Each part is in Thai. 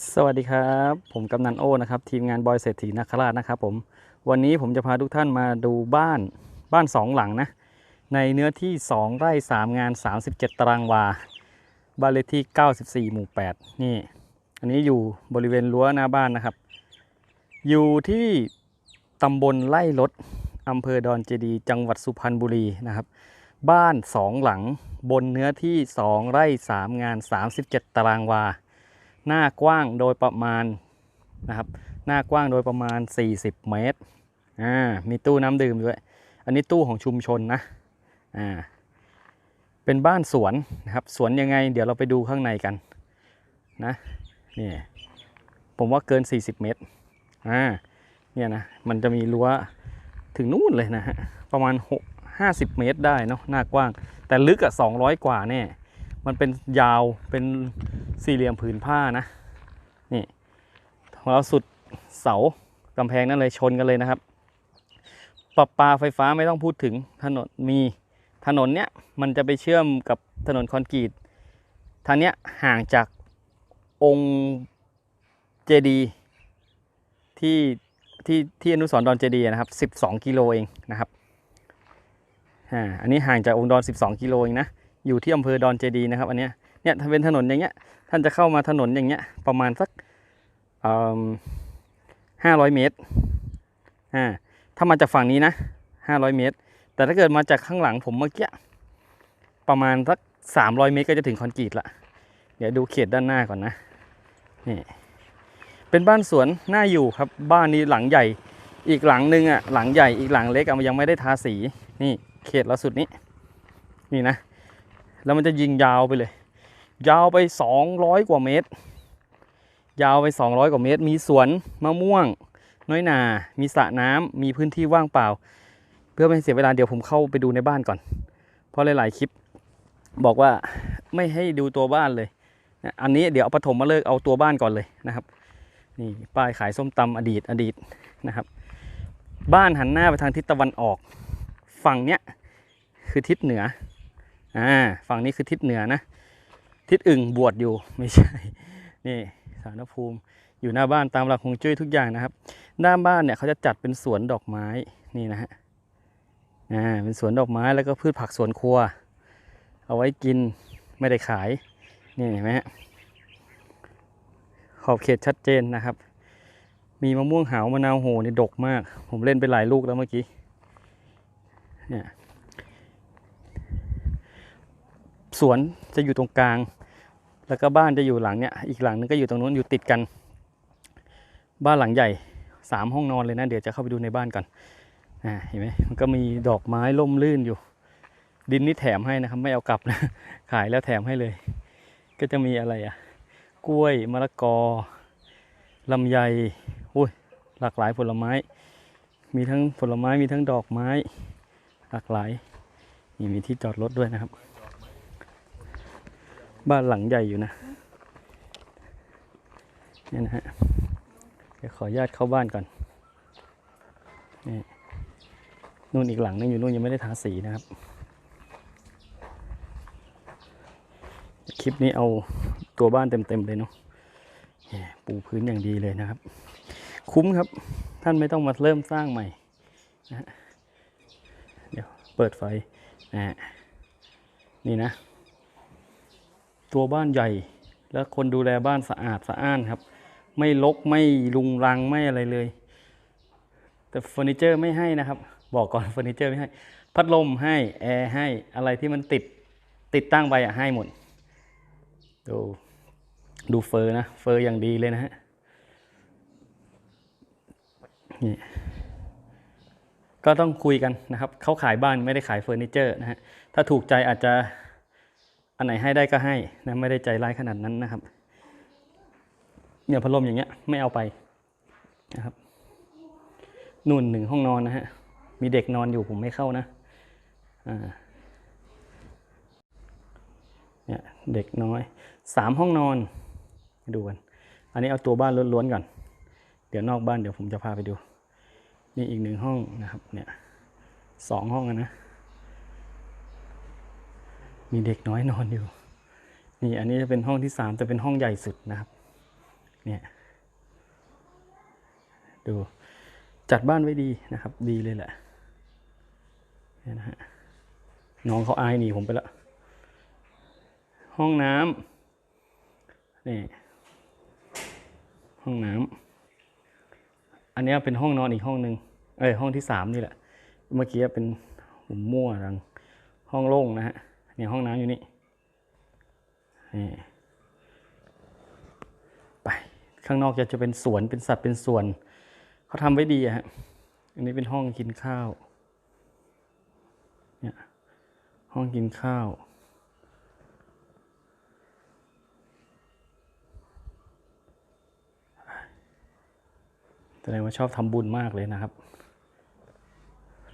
สวัสดีครับ ผมกำนันโอนะครับ ทีมงานบอยเศรษฐีนาคราชนะครับผมวันนี้ผมจะพาทุกท่านมาดูบ้านบ้านสองหลังนะ ในเนื้อที่ 2 ไร่ 3 งาน 37 ตารางวา บ้านเลขที่ 94 หมู่ 8 นี่ อันนี้อยู่บริเวณรั้วหน้าบ้านนะครับ อยู่ที่ตำบลไล่รถอำเภอดอนเจดี จังหวัดสุพรรณบุรีนะครับ บ้านสองหลังบนเนื้อที่ 2 ไร่ 3 งาน 37 ตารางวา หน้ากว้างโดยประมาณนะครับ หน้ากว้างโดยประมาณ 40 เมตร อ่า มีตู้น้ำดื่มด้วย อันนี้ตู้ของชุมชนนะ อ่า เป็นบ้านสวนนะครับ สวนยังไง เดี๋ยวเราไปดูข้างในกันนะ นี่ ผมว่าเกิน 40 เมตร อ่า เนี่ยนะ มันจะมีรั้วถึงนู่นเลยนะฮะ ประมาณ 6 50 เมตรได้เนาะ หน้ากว้าง แต่ลึกอะ200 กว่าแน่มันเป็นยาว เป็น สี่เหลี่ยมผืนผ้านะนี่ของเราสุดเสากำแพงนั่นเลยชนกันเลยนะครับปรับปาไฟฟ้าไม่ต้องพูดถึงถนนมีถนนเนี้ยมันจะไปเชื่อมกับถนนคอนกรีตทางเนี้ยห่างจากองค์เจดีที่ที่ที่อนุสรณ์ดอนเจดีนะครับ 12 กิโลเองนะครับอ่าอันนี้ห่างจากองค์ดอน 12 กิโลเองนะอยู่ที่อำเภอดอนเจดีนะครับอันเนี้ย เนี่ยถ้าเป็นถนนอย่างเงี้ย ท่านจะเข้ามาถนนอย่างเงี้ย ประมาณสักห้าร้อยเมตรอ่าถ้ามาจากฝั่งนี้นะห้าร้อยเมตร แต่ถ้าเกิดมาจากข้างหลังผมเมื่อกี้ประมาณสักสามร้อยเมตรก็จะถึงคอนกรีตละเดี๋ยวดูเขตด้านหน้าก่อนนะนี่เป็นบ้านสวนน่าอยู่ครับ บ้านนี้หลังใหญ่ อีกหลังหนึ่งอะหลังใหญ่อีกหลังเล็กอะมันยังไม่ได้ทาสี นี่เขตละสุดนี้ นี่นะ แล้วมันจะยิงยาวไปเลย ยาวไป 200 กว่าเมตร ยาวไป 200 กว่าเมตร มีสวนมะม่วง น้อยนา มีสระน้ำมีพื้นที่ว่างเปล่า เพื่อไม่ให้เสียเวลาเดี๋ยวผมเข้าไปดูในบ้านก่อน เพราะหลาย ๆ คลิป บอกว่าไม่ให้ดูตัวบ้านเลย อันนี้เดี๋ยวเอาปฐมมาเลิกเอาตัวบ้านก่อนเลยนะครับ นี่ป้ายขายส้มตำอดีตอดีตนะครับ บ้านหันหน้าไปทางทิศตะวันออก ฝั่งเนี้ยคือทิศเหนือ อ่า ฝั่งนี้คือทิศเหนือนะ ทิศอึ่งบวชอยู่ไม่ใช่ นี่สารภูมิอยู่หน้าบ้านตามหลักฮวงจุ้ยทุกอย่างนะครับ หน้าบ้านเนี่ยเขาจะจัดเป็นสวนดอกไม้นี่นะฮะอ่าเป็นสวนดอกไม้แล้วก็พืชผักสวนครัว เอาไว้กินไม่ได้ขายนี่เห็นไหมฮะขอบเขตชัดเจนนะครับ มีมะม่วงหาวมะนาวโหนี่ดกมาก ผมเล่นไปหลายลูกแล้วเมื่อกี้เนี่ยสวนจะอยู่ตรงกลาง แล้วก็บ้านจะอยู่หลังเนี้ยอีกหลังนึงก็อยู่ตรงนู้นอยู่ติดกัน บ้านหลังใหญ่สามห้องนอนเลยนะ เดี๋ยวจะเข้าไปดูในบ้านก่อนอ่าเห็นไหมมันก็มีดอกไม้ร่มรื่นอยู่ ดินนี่แถมให้นะครับ ไม่เอากลับนะ ขายแล้วแถมให้เลย ก็จะมีอะไรอะ กล้วยมะละกอลำไยอุ้ยหลากหลายผลไม้ มีทั้งผลไม้มีทั้งดอกไม้ หลากหลายนี่มีที่จอดรถด้วยนะครับ บ้านหลังใหญ่อยู่นะนี่นะฮะเดี๋ยวขออนุญาตเข้าบ้านก่อนนี่นู่นอีกหลังนึงอยู่นู่นยังไม่ได้ทาสีนะครับ คลิปนี้เอาตัวบ้านเต็มๆเลยเนาะปูพื้นอย่างดีเลยนะครับ คุ้มครับ ท่านไม่ต้องมาเริ่มสร้างใหม่นะเดี๋ยวเปิดไฟนะนี่นะ ตัวบ้านใหญ่ แล้วคนดูแลบ้านสะอาดสะอ้านครับ ไม่ลกไม่ลุงรังไม่อะไรเลย แต่เฟอร์นิเจอร์ไม่ให้นะครับ บอกก่อนเฟอร์นิเจอร์ไม่ให้ พัดลมให้แอร์ให้อะไรที่มันติดติดตั้งไปอะให้หมดดูดูเฟอร์นะเฟอร์อย่างดีเลยนะฮะนี่ก็ต้องคุยกันนะครับ เขาขายบ้านไม่ได้ขายเฟอร์นิเจอร์นะฮะ ถ้าถูกใจอาจจะ อันไหนให้ได้ก็ให้นะไม่ได้ใจร้ายขนาดนั้นนะครับเนี่ยพัดลมอย่างเงี้ยไม่เอาไปนะครับนู่นหนึ่งห้องนอนนะฮะมีเด็กนอนอยู่ผมไม่เข้านะอ่าเนี่ยเด็กน้อยสามห้องนอนดูกันอันนี้เอาตัวบ้านล้วนๆก่อน เดี๋ยวนอกบ้านเดี๋ยวผมจะพาไปดู นี่อีกหนึ่งห้องนะครับเนี่ยสองห้องนะ มีเด็กน้อยนอนอยู่ นี่อันนี้จะเป็นห้องที่สามแต่เป็นห้องใหญ่สุดนะครับ เนี่ย ดูจัดบ้านไว้ดีนะครับ ดีเลยแหละเนี่ยนะฮะน้องเขาอายหนีผมไปละ ห้องน้ำนี่ ห้องน้ำอันนี้เป็นห้องนอนอีกห้องหนึ่งเอ้ยห้องที่สามนี่แหละ เมื่อกี้เป็นผมมั่วรังห้องโล่งนะฮะ นี่ห้องน้ำอยู่นี่นี่ไปข้างนอกจะจะเป็นสวนเป็นสัตว์เป็นสวน เขาทำไว้ดีอะฮะอันนี้เป็นห้องกินข้าวเนี่ยห้องกินข้าวแสดงว่าชอบทำบุญมากเลยนะครับ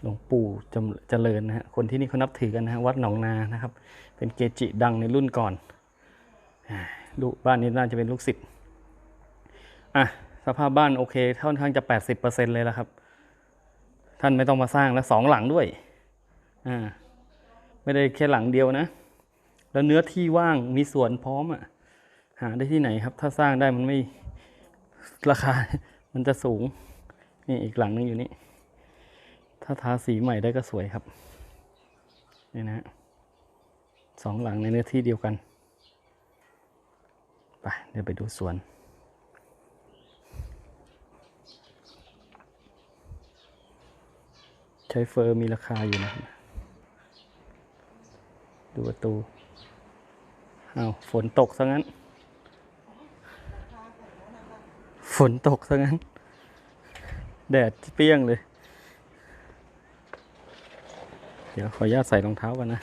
หลวงปู่จำเจริญนะฮะคนที่นี่เขานับถือกันนะฮะวัดหนองนานะครับ เป็นเกจิดังในรุ่นก่อนลูกบ้านนี้น่าจะเป็นลูกศิษย์อะสภาพบ้านโอเคค่อนข้างจะ 80%เลยแล้วครับ ท่านไม่ต้องมาสร้างแล้วสองหลังด้วยอ่าไม่ได้แค่หลังเดียวนะ แล้วเนื้อที่ว่างมีสวนพร้อมอะหาได้ที่ไหนครับ ถ้าสร้างได้มันไม่ราคา มันจะสูง นี่อีกหลังนึงอยู่นี่ ถ้าทาสีใหม่ได้ก็สวยครับนี่นะสองหลังในเนื้อที่เดียวกัน ไป เดี๋ยวไปดูสวนใช้เฟอร์มีราคาอยู่นะครับดูประตูอ้าวฝนตกซะงั้น ฝนตกซะงั้น แดดเปรี้ยงเลย เดี๋ยวขออนุญาตใส่รองเท้ากันนะ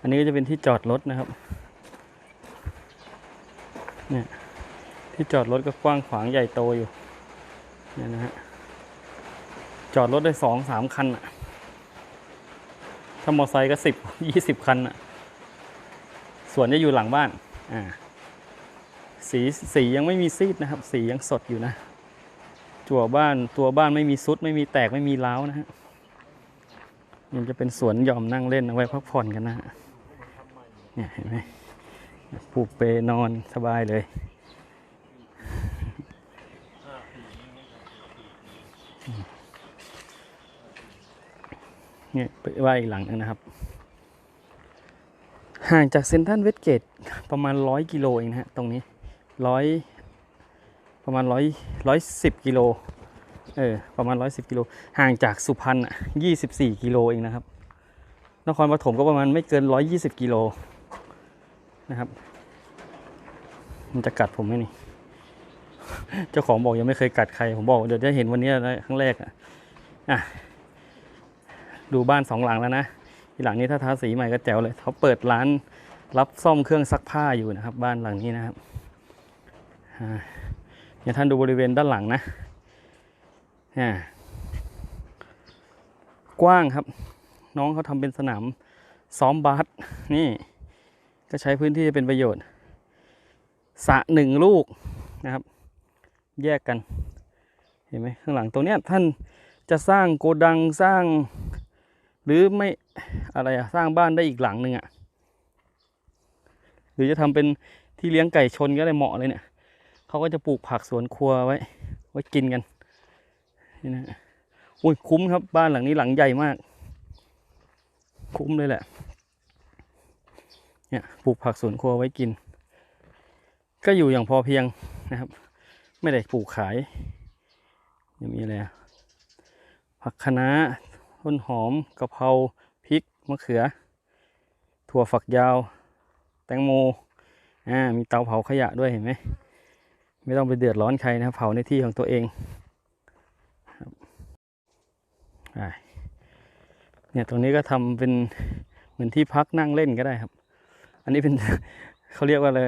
อันนี้ก็จะเป็นที่จอดรถนะครับ เนี่ยที่จอดรถก็กว้างขวางใหญ่โตอยู่ เนี่ยนะฮะ จอดรถได้สองสามคันอะถ้ามอไซค์ก็สิบยี่สิบคันอะสวนจะอยู่หลังบ้าน อ่า สีสียังไม่มีซีดนะครับ สียังสดอยู่นะ จั่วบ้านตัวบ้านไม่มีซุด ไม่มีแตกไม่มีร้าวนะฮะ มันจะเป็นสวนยอมนั่งเล่นเอาไว้พักผ่อนกันนะฮะเนี่ยเห็นไหมผูกเปนอนสบายเลย เนี่ยไปว่าอีกหลังนึงนะครับ ห่างจากเซนทรัลเวสเกตประมาณร้อยกิโลเองนะฮะตรงนี้ร้อยประมาณร้อยร้อยสิบกิโล เออประมาณร้อยสิบกิโล ห่างจากสุพรรณยี่สิบสี่กิโลเองนะครับ นครปฐมก็ประมาณไม่เกินร้อยยี่สิบกิโลนะครับ มันจะกัดผมไหมนี่ เจ้าของบอกยังไม่เคยกัดใคร ผมบอกเดี๋ยวได้เห็นวันนี้นะครั้งแรกอะอะ ดูบ้านสองหลังแล้วนะทีหลังนี้ถ้าทาสีใหม่ก็แจ๋วเลย เขาเปิดร้านรับซ่อมเครื่องซักผ้าอยู่นะครับ บ้านหลังนี้นะครับอ่าเนี่ยท่านดูบริเวณด้านหลังนะ อ่ากว้างครับ น้องเขาทำเป็นสนามซ้อมบาสนี่ ก็ใช้พื้นที่เป็นประโยชน์สะหนึ่งลูกนะครับ แยกกัน เห็นไหมข้างหลังตรงเนี้ยท่านจะสร้างโกดังสร้าง หรือไม่อะไรอะสร้างบ้านได้อีกหลังหนึ่งอะหรือจะทำเป็นที่เลี้ยงไก่ชนก็ได้เหมาะเลยเนี่ยเขาก็จะปลูกผักสวนครัวไว้ ไว้กินกัน นี่นะอุ้ยคุ้มครับบ้านหลังนี้หลังใหญ่มาก คุ้มเลยแหละ เนี่ยปลูกผักสวนครัวไว้กิน ก็อยู่อย่างพอเพียงนะครับ ไม่ได้ปลูกขายยังมีอะไรผักคะน้าต้นหอมกะเพราพริกมะเขือ ถั่วฝักยาว แตงโมอ่ามีเตาเผาขยะด้วยเห็นไหมไม่ต้องไปเดือดร้อนใครนะครับเผาในที่ของตัวเอง เนี่ยตรงนี้ก็ทำเป็นเหมือนที่พักนั่งเล่นก็ได้ครับ อันนี้เป็นเขาเรียกว่าอะไร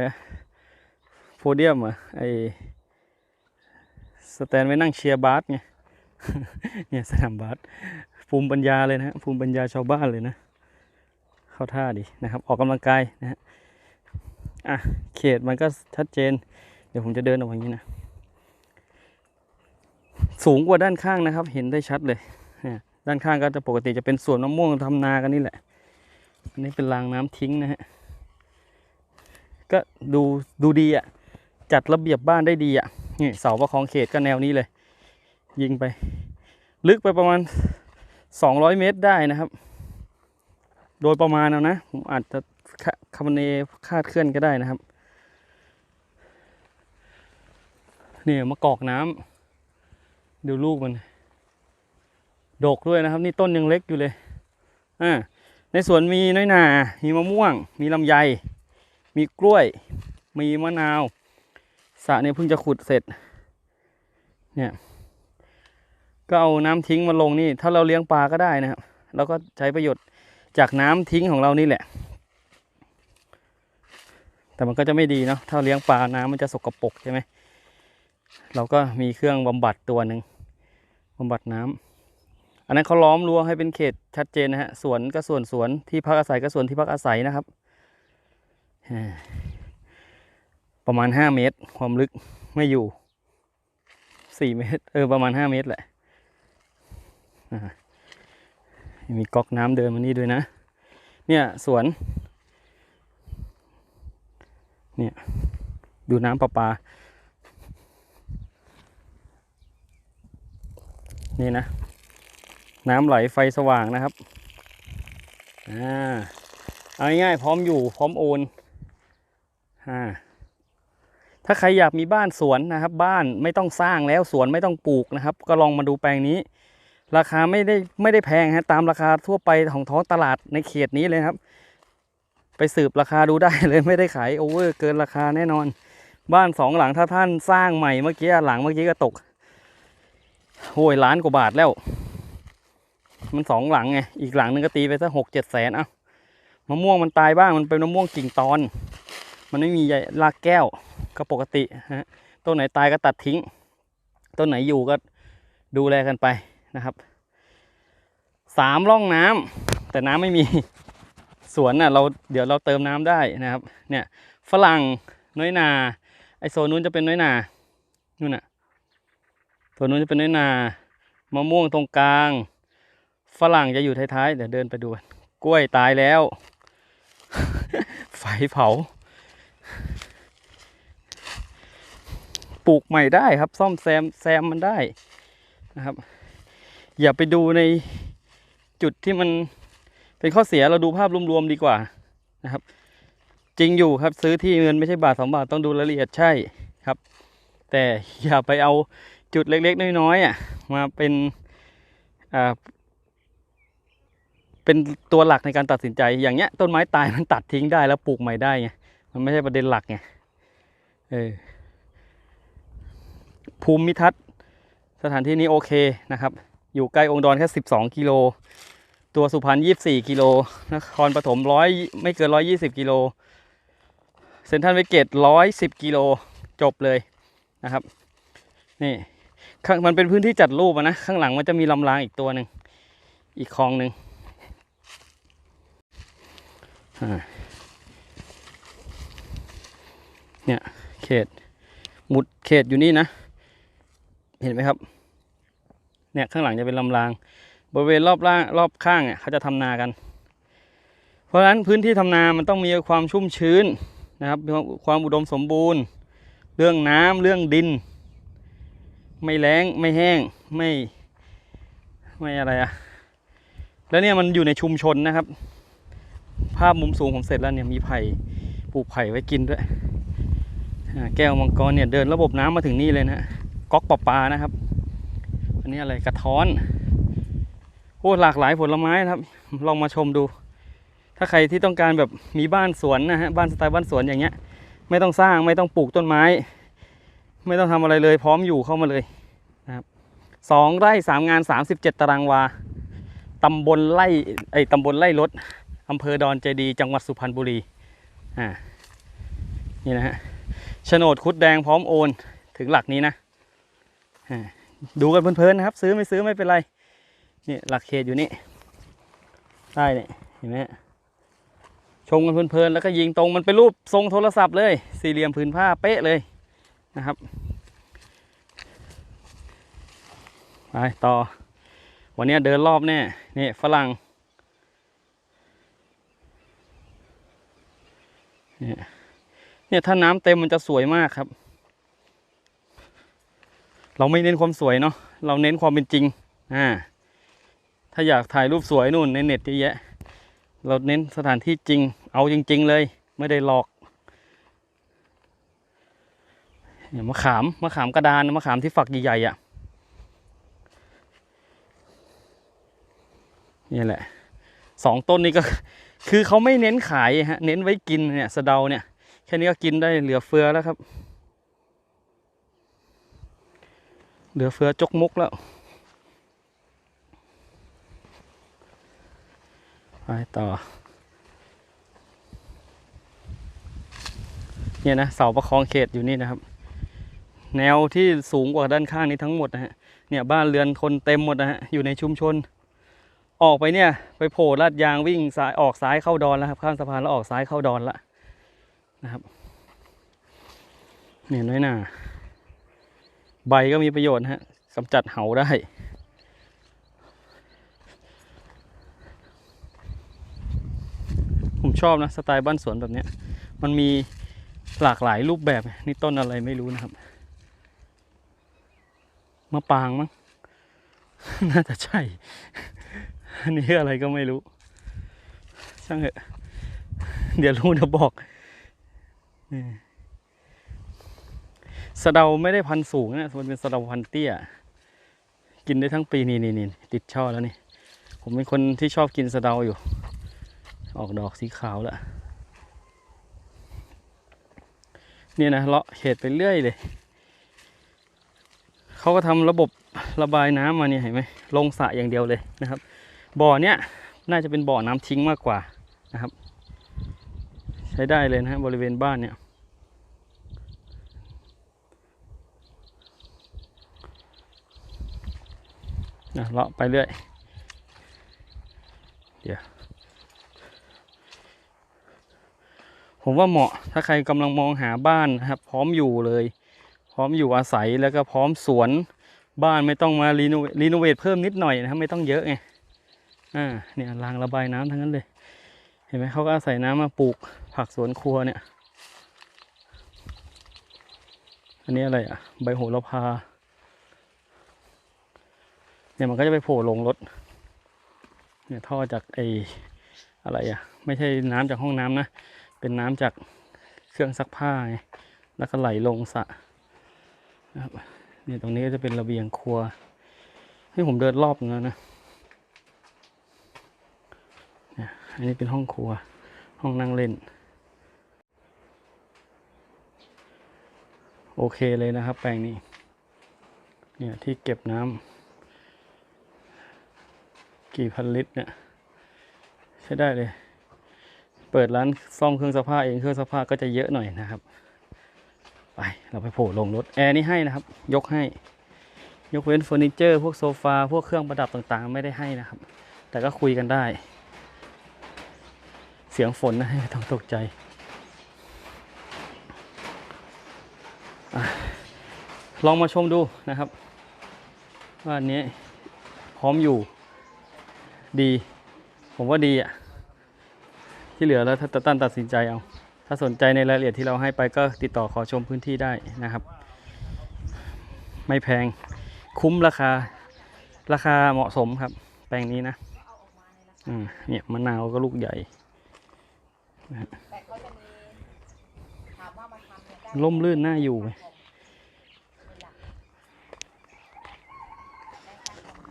โพเดียมอะไอสแตนไว้นั่งเชียร์บาสไงเนี่ยสนามบาสภูมิปัญญาเลยนะภูมิปัญญาชาวบ้านเลยนะ เข้าท่าดีนะครับ ออกกำลังกายนะฮะอะเขตมันก็ชัดเจน เดี๋ยวผมจะเดินออกอย่างนี้นะ สูงกว่าด้านข้างนะครับ เห็นได้ชัดเลย ด้านข้างก็จะปกติจะเป็นสวนมะม่วงทำนากันนี่แหละ อันนี้เป็นรางน้ำทิ้งนะฮะ ก็ดูดูดีอะ่ะ จัดระเบียบบ้านได้ดีอะ่ะ นี่เสาประคองเขตก็แนวนี้เลย ยิงไป ลึกไปประมาณ 200 เมตรได้นะครับ โดยประมาณเอานะ ผมอาจจะคคำเนคาดเคลื่อนก็ได้นะครับนี่มะกอกน้ำดูลูกมัน ดกด้วยนะครับ นี่ต้นยังเล็กอยู่เลยอ่าในสวนมีน้อยหนา มีมะม่วง มีลำไย มีกล้วย มีมะนาวสระเนี่ยเพิ่งจะขุดเสร็จ เนี่ย ก็เอาน้ำทิ้งมาลงนี่ ถ้าเราเลี้ยงปลาก็ได้นะครับเราก็ใช้ประโยชน์จากน้ำทิ้งของเรานี่แหละ แต่มันก็จะไม่ดีเนาะ ถ้าเลี้ยงปลาน้ำมันจะสกปรกใช่ไหม เราก็มีเครื่องบำบัดตัวหนึ่งบำบัดน้ำ อันนั้นเขาล้อมรั้วให้เป็นเขตชัดเจนนะฮะสวนก็ส่วนสวนที่พักอาศัยก็ส่วนที่พักอาศัยนะครับ ประมาณห้าเมตร ความลึกไม่อยู่สี่เมตร เออประมาณห้าเมตรแหละมีก๊อกน้ำเดินมานี่ด้วยนะ เนี่ยสวน เนี่ยดูน้ำประปา นี่นะ น้ำไหลไฟสว่างนะครับอ่าเอาง่ายๆพร้อมอยู่พร้อมโอนอ่าถ้าใครอยากมีบ้านสวนนะครับ บ้านไม่ต้องสร้างแล้วสวนไม่ต้องปลูกนะครับ ก็ลองมาดูแปลงนี้ ราคาไม่ได้ไม่ได้แพงฮะตามราคาทั่วไปของท้องตลาดในเขตนี้เลยครับ ไปสืบราคาดูได้เลยไม่ได้ขายโอเวอร์เกินราคาแน่นอน บ้านสองหลังถ้าท่านสร้างใหม่เมื่อกี้หลังเมื่อกี้ก็ตกโอ้ยล้านกว่าบาทแล้ว มันสองหลังไง อีกหลังนึงก็ตีไปสักหกเจ็ดแสนเอ้ามะม่วงมันตายบ้าง มันเป็นมะม่วงกิ่งตอน มันไม่มีใยรากแก้วก็ปกติฮะ ต้นไหนตายก็ตัดทิ้ง ต้นไหนอยู่ก็ดูแลกันไปนะครับสามร่องน้ำแต่น้ำไม่มีสวนน่ะเราเดี๋ยวเราเติมน้ำได้นะครับ เนี่ยฝรั่งน้อยนา ไอโซนนู้นจะเป็นน้อยนานู่นน่ะโซนนู้นจะเป็นน้อยนามะม่วงตรงกลาง ฝรั่งจะอยู่ท้ายๆ เดี๋ยวเดินไปดูกันกล้วยตายแล้ว ไฟเผา ปลูกใหม่ได้ครับ ซ่อมแซมแซมมันได้นะครับ อย่าไปดูในจุดที่มันเป็นข้อเสียเราดูภาพรวมๆดีกว่านะครับ จริงอยู่ครับซื้อที่เงินไม่ใช่บาทสองบาทต้องดูรายละเอียดใช่ครับ แต่อย่าไปเอาจุดเล็กๆ น้อยๆอะมาเป็นอ่า เป็นตัวหลักในการตัดสินใจ อย่างเงี้ยต้นไม้ตายมันตัดทิ้งได้แล้วปลูกใหม่ได้ไงมันไม่ใช่ประเด็นหลักไงเออภูมิทัศน์สถานที่นี้โอเคนะครับ อยู่ใกล้องค์ดอนแค่สิบสองกิโล ตัวสุพรรณยี่สี่กิโลนครปฐมร้อยไม่เกินร้อยยี่สิบกิโลเซนทรัลเวเกตร้อยสิบกิโลจบเลยนะครับ นี่มันเป็นพื้นที่จัดรูปนะ ข้างหลังมันจะมีลำรางอีกตัวหนึ่งอีกคลองหนึ่ง อ่า เนี่ยเขตหมุดเขตอยู่นี่นะ เห็นไหมครับ เนี่ยข้างหลังจะเป็นลำราง บริเวณรอบล่างรอบข้างเนี่ยเขาจะทำนากัน เพราะฉะนั้นพื้นที่ทำนามันต้องมีความชุ่มชื้นนะครับมีความอุดมสมบูรณ์ เรื่องน้ำเรื่องดิน ไม่แล้งไม่แห้งไม่ไม่อะไรอะแล้วเนี่ยมันอยู่ในชุมชนนะครับาพมุมสูงผมเสร็จแล้วเนี่ยมีไผ่ปลูกไผ่ไว้กินด้วยแก้วมังกรเนี่ยเดินระบบน้ำมาถึงนี่เลยนะก๊อกปลาปลานะครับ อันนี้อะไรกระท้อนโอ้หลากหลายผลไม้นะครับ ลองมาชมดู ถ้าใครที่ต้องการแบบมีบ้านสวนนะฮะบ้านสไตล์บ้านสวนอย่างเงี้ย ไม่ต้องสร้างไม่ต้องปลูกต้นไม้ ไม่ต้องทำอะไรเลย พร้อมอยู่เข้ามาเลยนะครับสองไร่สามงานสามสิบเจ็ดตารางวาตำบลไร่ไอ้ตำบลไร่รถ อำเภอดอนเจดีจังหวัดสุพรรณบุรีอ่านี่นะฮะโฉนดคุดแดงพร้อมโอนถึงหลักนี้นะอ่าดูกันเพลินๆนะครับ ซื้อไม่ซื้อไม่เป็นไรนี่หลักเขตอยู่นี่ใต้เนี่ยเห็นไหมชมกันเพลินๆแล้วก็ยิงตรงมันเป็นรูปทรงโทรศัพท์เลย สี่เหลี่ยมผืนผ้าเป๊ะเลยนะครับไปต่อ วันนี้เดินรอบแน่นี่ฝรั่ง เนี่ยเนี่ยถ้าน้ำเต็มมันจะสวยมากครับ เราไม่เน้นความสวยเนาะเราเน้นความเป็นจริงอ่าถ้าอยากถ่ายรูปสวยนู่นในเน็ตเยอะแยะ เราเน้นสถานที่จริง เอาจริง ๆ เลย ไม่ได้หลอกเนี่ยมะขามมะขามกระดานมะขามที่ฝักใหญ่ๆอะนี่แหละสองต้นนี้ก็ คือเขาไม่เน้นขายฮะ เน้นไว้กินเนี่ยสะเดาเนี่ย แค่นี้ก็กินได้เหลือเฟือแล้วครับ เหลือเฟือจกมุกแล้ว ไปต่อ เนี่ยนะเสาประคองเขตอยู่นี่นะครับ แนวที่สูงกว่าด้านข้างนี้ทั้งหมดนะฮะ เนี่ยบ้านเรือนคนเต็มหมดนะฮะ อยู่ในชุมชน ออกไปเนี่ย ไปโผล่ลาดยางวิ่งซ้ายออกซ้ายเข้าดอนแล้วครับ ข้ามสะพานแล้วออกซ้ายเข้าดอนละนะครับเนี่ยน้อยหนาใบก็มีประโยชน์นะฮะกำจัดเหาได้ผมชอบนะสไตล์บ้านสวนแบบนี้ มันมีหลากหลายรูปแบบนี่ต้นอะไรไม่รู้นะครับ มะปรางมั้ง น่าจะใช่ อันนี้อะไรก็ไม่รู้ ช่างเถอะเดี๋ยวรู้จะบอกนี่สะเดาไม่ได้พันสูงนะมันเป็นสะเดาพันเตี้ย กินได้ทั้งปีนี่นี่นี่ติดช่อแล้วนี่ ผมเป็นคนที่ชอบกินสะเดาอยู่ ออกดอกสีขาวแล้วเนี่ยนะเลาะเขตไปเรื่อยเลยเขาก็ทำระบบระบายน้ำมาเนี่ยเห็นไหมลงสระอย่างเดียวเลยนะครับ บ่อเนี้ยน่าจะเป็นบ่อน้ำทิ้งมากกว่านะครับ ใช้ได้เลยนะฮะบริเวณบ้านเนี่ยนะเลาะไปเรื่อย เดี๋ยว ผมว่าเหมาะถ้าใครกำลังมองหาบ้านนะครับ พร้อมอยู่เลย พร้อมอยู่อาศัยแล้วก็พร้อมสวนบ้านไม่ต้องมารีโนรีโนเวทเพิ่มนิดหน่อยนะครับ ไม่ต้องเยอะไง อ่าเนี่ยรางระบายน้ำทั้งนั้นเลย เห็นไหมเขาก็อาศัยน้ำมาปลูกผักสวนครัวเนี่ย อันนี้อะไรอะ ใบโหระพา เนี่ยมันก็จะไปโผล่ลงรถ เนี่ยท่อจากไออะไรอะ ไม่ใช่น้ำจากห้องน้ำนะ เป็นน้ำจากเครื่องซักผ้าไง แล้วก็ไหลลงสระนะครับเนี่ยตรงนี้ก็จะเป็นระเบียงครัวให้ผมเดินรอบนึงแล้วนะ เนี่ย อันนี้เป็นห้องครัว ห้องนั่งเล่น โอเคเลยนะครับแปลงนี้ เนี่ยที่เก็บน้ำกี่พันลิตรเนี่ย ใช้ได้เลย เปิดร้านซ่อมเครื่องซักผ้าเองเครื่องซักผ้าก็จะเยอะหน่อยนะครับ ไป เราไปโผล่ลงรถ แอร์นี่ให้นะครับ ยกให้ ยกเว้นเฟอร์นิเจอร์ พวกโซฟา พวกเครื่องประดับต่างๆ ไม่ได้ให้นะครับ แต่ก็คุยกันได้ เสียงฝนนะไม่ต้องตกใจอลองมาชมดูนะครับ ว่าอันนี้พร้อมอยู่ดี ผมว่าดีอะ ที่เหลือแล้วถ้าตั้นตัดสินใจเอา ถ้าสนใจในรายละเอียดที่เราให้ไปก็ติดต่อขอชมพื้นที่ได้นะครับ ไม่แพงคุ้มราคา ราคาเหมาะสมครับ แปลงนี้นะอ่าเนี่ยมะนาวก็ลูกใหญ่ แต่ก็จะมีถามว่ามาทำเนี่ยได้ล่มลื่นน่าอยู่ไหม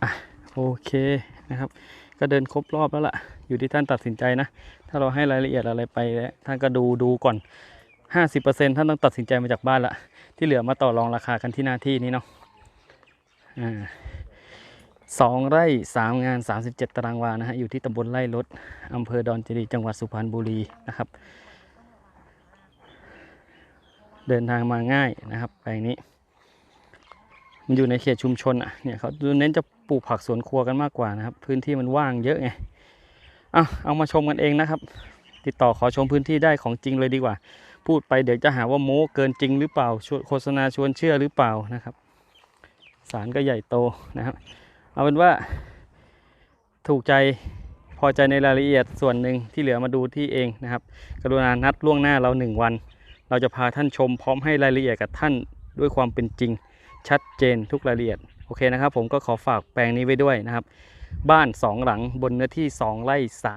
อะโอเคนะครับ ก็เดินครบรอบแล้วล่ะ อยู่ที่ท่านตัดสินใจนะ ถ้าเราให้รายละเอียดอะไรไปแล้วท่านก็ดูดูก่อน 50%ท่านต้องตัดสินใจมาจากบ้านละที่เหลือมาต่อรองราคากันที่หน้าที่นี้เนาะอ่า สองไร่สามงาน 37 ตารางวานะฮะอยู่ที่ตำบลไร่ลดอำเภอดอนเจดีจังหวัดสุพรรณบุรีนะครับ เดินทางมาง่ายนะครับแปลงนี้มันอยู่ในเขตชุมชนอะเนี่ยเขาเน้นจะปลูกผักสวนครัวกันมากกว่านะครับ พื้นที่มันว่างเยอะไงอะเอามาชมกันเองนะครับ ติดต่อขอชมพื้นที่ได้ของจริงเลยดีกว่า พูดไปเดี๋ยวจะหาว่าโม้เกินจริงหรือเปล่าโฆษณาชวนเชื่อหรือเปล่านะครับ สารก็ใหญ่โตนะครับ เอาเป็นว่าถูกใจพอใจในรายละเอียดส่วนหนึ่งที่เหลือมาดูที่เองนะครับ กรุณานัดล่วงหน้าเราหนึ่งวัน เราจะพาท่านชมพร้อมให้รายละเอียดกับท่านด้วยความเป็นจริง ชัดเจนทุกรายละเอียดโอเคนะครับ ผมก็ขอฝากแปลงนี้ไว้ด้วยนะครับ บ้าน 2 หลังบนเนื้อที่ 2ไร่